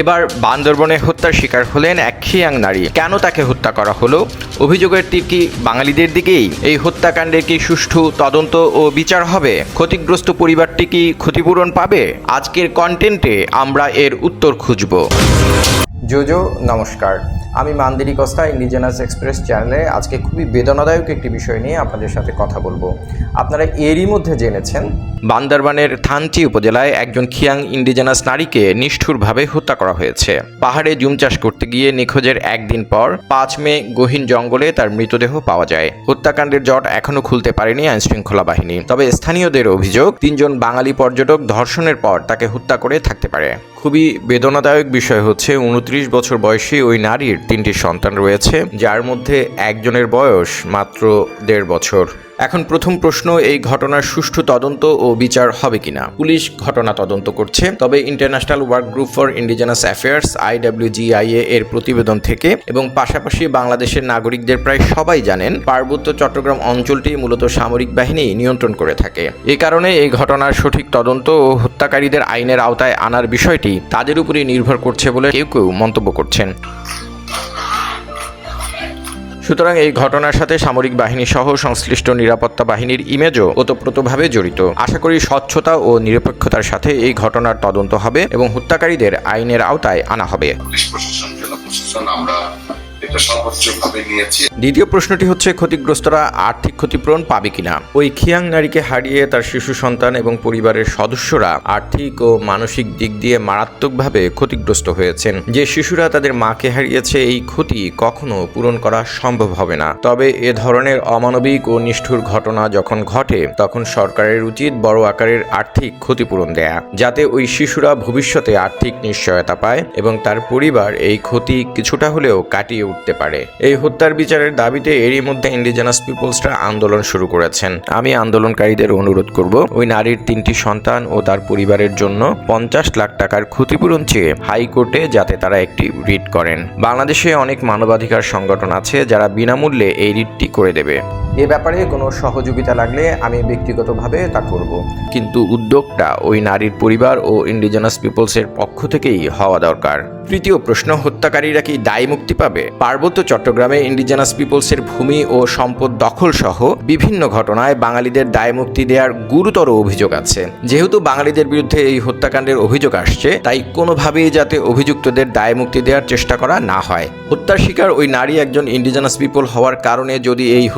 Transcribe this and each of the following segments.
এবার বান্দরবনে হত্যার শিকার হলেন এক খিয়াং নারী। কেন তাকে হত্যা করা হলো? অভিযোগের তীর কি বাঙালিদের দিকেই? এই হত্যাকাণ্ডের কি সুষ্ঠু তদন্ত ও বিচার হবে? ক্ষতিগ্রস্ত পরিবারটি কি ক্ষতিপূরণ পাবে? আজকের কন্টেন্টে আমরা এর উত্তর খুঁজব। জোজো, নমস্কার। আমি মান্দিরি কস্তা ইন্ডিজেনাস এক্সপ্রেস চ্যানেলে আজকে খুবই বেদনাদায়ক একটি বিষয় নিয়ে আপনাদের সাথে কথা বলব। আপনারা এরই মধ্যে জেনেছেন, বান্দরবানের থানচি উপজেলায় একজন খিয়াং ইন্ডিজেনাস নারীকে নিষ্ঠুরভাবে হত্যা করা হয়েছে। পাহাড়ে জুম চাষ করতে গিয়ে নিখোঁজের একদিন পর পাঁচ মে গহীন জঙ্গলে তার মৃতদেহ পাওয়া যায়। হত্যাকাণ্ডের জট এখনও খুলতে পারেনি আইনশৃঙ্খলা বাহিনী। তবে স্থানীয়দের অভিযোগ, তিনজন বাঙালি পর্যটক ধর্ষণের পর তাকে হত্যা করে থাকতে পারে। খুবই বেদনাদায়ক বিষয় হচ্ছে উনত্রিশ বছর বয়সী ওই নারীর তিনটি সন্তান রয়েছে, যার মধ্যে একজনের বয়স মাত্র দেড় বছর। এখন প্রথম প্রশ্ন, এই ঘটনার সুষ্ঠু তদন্ত ও বিচার হবে কিনা? পুলিশ ঘটনা তদন্ত করছে, তবে international work group for indigenous affairs IWGIA এর প্রতিবেদন থেকে এবং পাশাপাশি বাংলাদেশের নাগরিকদের প্রায় সবাই জানেন, পার্বত্য চট্টগ্রাম অঞ্চলটি মূলত সামরিক বাহিনী নিয়ন্ত্রণ করে থাকে। এ কারণে এই ঘটনার সঠিক তদন্ত ও হত্যাকারীদের আইনের আওতায় আনার বিষয়টি তাদের উপরই নির্ভর করছে বলে কেউ কেউ মন্তব্য করছেন। সুতরাং এই ঘটনার সাথে সামরিক বাহিনী সহ সংশ্লিষ্ট নিরাপত্তা বাহিনীর ইমেজও ওতপ্রোতভাবে জড়িত। আশা করি স্বচ্ছতা ও নিরপেক্ষতার সাথে এই ঘটনার তদন্ত হবে এবং হত্যাকারীদের আইনের আওতায় আনা হবে। পুলিশ প্রশাসন, জেলা প্রশাসন, আমরা নিয়েছি। দ্বিতীয় প্রশ্নটি হচ্ছে, ক্ষতিগ্রস্তরা আর্থিক ক্ষতিপূরণ পাবে কিনা? ওই খিয়াং নারীকে হারিয়ে তার শিশু সন্তান এবং পরিবারের সদস্যরা আর্থিক ও মানসিক দিক দিয়ে মারাত্মকভাবে ক্ষতিগ্রস্ত হয়েছেন। যে শিশুরা তাদের মাকে হারিয়েছে, এই ক্ষতি কখনো পূরণ করা সম্ভব হবে না। তবে এ ধরনের অমানবিক ও নিষ্ঠুর ঘটনা যখন ঘটে, তখন সরকারের উচিত বড় আকারের আর্থিক ক্ষতিপূরণ দেয়া, যাতে ওই শিশুরা ভবিষ্যতে আর্থিক নিশ্চয়তা পায় এবং তার পরিবার এই ক্ষতি কিছুটা হলেও কাটিয়ে উঠতে পারে। এই হত্যার বিচারের দাবিতে এরই মধ্যে ইন্ডিজেনাস পিপলসরা আন্দোলন শুরু করেছেন। আমি আন্দোলনকারীদের অনুরোধ করব, ওই নারীর তিনটি সন্তান ও তার পরিবারের জন্য পঞ্চাশ লাখ টাকার ক্ষতিপূরণ চেয়ে হাইকোর্টে যাতে তারা একটি রিট করেন। বাংলাদেশে অনেক মানবাধিকার সংগঠন আছে যারা বিনামূল্যে এই রিটটি করে দেবে। এ ব্যাপারে কোনো সহযোগিতা লাগলে আমি ব্যক্তিগতভাবে তা করব। কিন্তু উদ্যোগটা ওই নারীর পরিবার ও ইন্ডিজেনাস পিপলসের পক্ষ থেকেই হওয়া দরকার। তৃতীয় প্রশ্ন, হত্যাকারীরা কি দায় মুক্তি পাবে? পার্বত্য চট্টগ্রামে ইন্ডিজেনাস পিপলসের ভূমি ও সম্পদ দখল সহ বিভিন্ন ঘটনায় বাঙালিদের দায় মুক্তি দেওয়ার গুরুতর অভিযোগ আছে। যেহেতু বাঙালিদের বিরুদ্ধে এই হত্যাকাণ্ডের অভিযোগ আসছে, তাই কোনোভাবেই যাতে অভিযুক্তদের দায় মুক্তি দেওয়ার চেষ্টা করা না হয়। হত্যার শিকার ওই নারী একজন ইন্ডিজেনাস পিপল হওয়ার কারণে যদি এই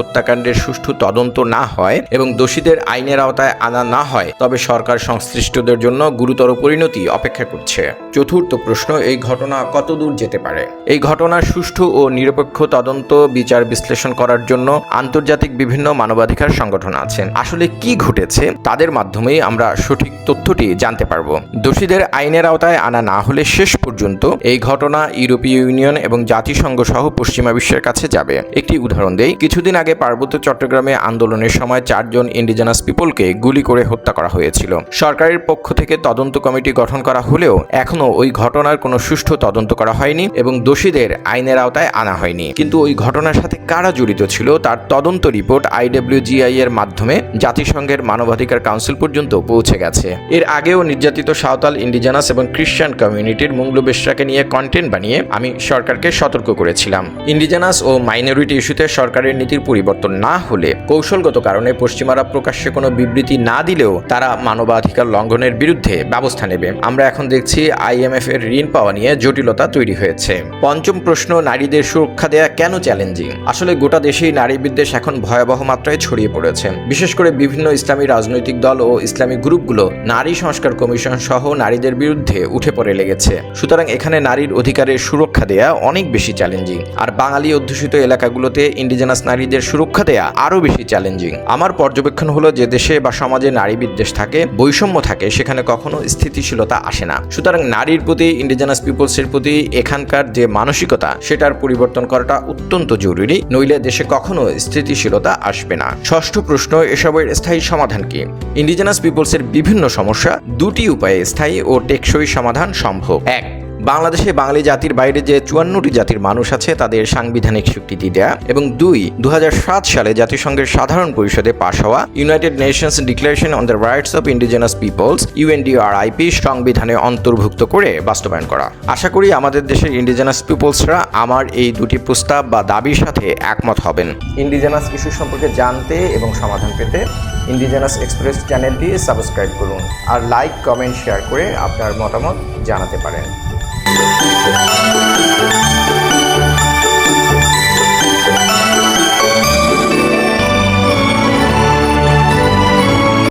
হত্যাকাণ্ডের সুষ্ঠু তদন্ত না হয় এবং দোষীদের আইনের আওতায় আনা না হয়, তবে সরকার সংশ্লিষ্টদের জন্য গুরুতর পরিণতি অপেক্ষা করছে। চতুর্থ প্রশ্ন, এই ঘটনা কতদূর যেতে পারে? এই ঘটনার সুষ্ঠু ও নিরপেক্ষ তদন্ত, বিচার বিশ্লেষণ করার জন্য আন্তর্জাতিক বিভিন্ন মানবাধিকার সংগঠন আছেন। আসলে কি ঘটেছে, তাদের মাধ্যমেই আমরা সঠিক তথ্যটি জানতে পারব। দোষীদের আইনের আওতায় আনা না হলে শেষ পর্যন্ত এই ঘটনা ইউরোপীয় ইউনিয়ন এবং জাতিসংঘ সহ পশ্চিমা বিশ্বের কাছে যাবে। একটি উদাহরণ দেই, কিছুদিন আগে পার্বত্য চট্টগ্রামে আন্দোলনের সময় চারজন ইন্ডিজেনাস পিপলকে গুলি করে হত্যা করা হয়েছিল। সরকারের পক্ষ থেকে তদন্ত কমিটি গঠন করা হলেও এখনও ওই ঘটনার কোনো সুষ্ঠু তদন্ত করা হয়নি এবং দোষীদের আইনের আওতায় আনা হয়নি। কিন্তু ওই ঘটনার সাথে কারা জড়িত ছিল তার তদন্ত রিপোর্ট আইডব্লিউজিআই এর মাধ্যমে জাতিসংঘের মানবাধিকার কাউন্সিল পর্যন্ত পৌঁছে গেছে। এর আগেও নির্যাতিত সাঁওতাল ইন্ডিজেনাস এবং খ্রিস্টান কমিউনিটির মূল্যবেশটাকে নিয়ে কন্টেন্ট বানিয়ে আমি সরকারকে সতর্ক করেছিলাম। ইন্ডিজেনাস ও মাইনরিটি ইস্যুতে সরকারের নীতির পরিবর্তন না হলে কৌশলগত কারণে পশ্চিমারা প্রকাশ্যে কোনো বিবৃতি না দিলেও তারা মানবাধিকার লঙ্ঘনের বিরুদ্ধে ব্যবস্থা নেবে। আমরা এখন দেখছি আইএমএফ এর ঋণ পাওয়া নিয়ে জটিলতা তৈরি হয়েছে। পঞ্চম প্রশ্ন, নারীদের সুরক্ষা দেয়া কেন চ্যালেঞ্জিং? আসলে গোটা দেশেই নারী বিদ্বেষ এখন ভয়াবহ মাত্রায় ছড়িয়ে পড়েছে। বিশেষ করে বিভিন্ন ইসলামী রাজনৈতিক দল ও ইসলামী গ্রুপগুলো নারী সংস্কার কমিশন সহ নারীদের বিরুদ্ধে উঠে পড়ে লেগেছে। সুতরাং এখানে নারীর অধিকারের সুরক্ষা দেয়া অনেক বেশি চ্যালেঞ্জিং। আর বাঙালি অধ্যুষিত এলাকাগুলোতে ইন্ডিজেনাস নারীদের সুরক্ষা দেয়া আরও বেশি চ্যালেঞ্জিং আমার পর্যবেক্ষণ হলো যে দেশে বা সমাজে নারী বিদ্বেষ থাকে, বৈষম্য থাকে, সেখানে কখনো স্থিতিশীলতা আসে না। সুতরাং নারীর প্রতি ইন্ডিজেনাস পিপলসের প্রতি এখানকার যে মানসিকতা, সেটার পরিবর্তন করাটা অত্যন্ত জরুরি, নইলে দেশে কখনো স্থিতিশীলতা আসবে না। ষষ্ঠ প্রশ্ন, এসবের স্থায়ী সমাধান কি? ইন্ডিজেনাস পিপলসের বিভিন্ন সমস্যা, দুটি উপায়ে স্থায়ী ও টেকসই সমাধান সম্ভব। এক বাংলাদেশে বাঙালি জাতির বাইরে যে চুয়ান্নটি জাতির মানুষ আছে, তাদের সাংবিধানিক স্বীকৃতি দেয়া এবং দুই দু সালে জাতিসংঘের সাধারণ পরিষদে পাশ হওয়া United Nations declaration on the rights of indigenous peoples UNDRIP সংবিধানে অন্তর্ভুক্ত করে বাস্তবায়ন করা। আশা করি আমাদের দেশের ইন্ডিজেনাস পিপলসরা আমার এই দুটি প্রস্তাব বা দাবির সাথে একমত হবেন। ইন্ডিজেনাস ইস্যু সম্পর্কে জানতে এবং সমাধান পেতে ইন্ডিজেনাস এক্সপ্রেস চ্যানেলটি সাবস্ক্রাইব করুন। আর লাইক কমেন্ট শেয়ার করে আপনার মতামত জানাতে পারেন।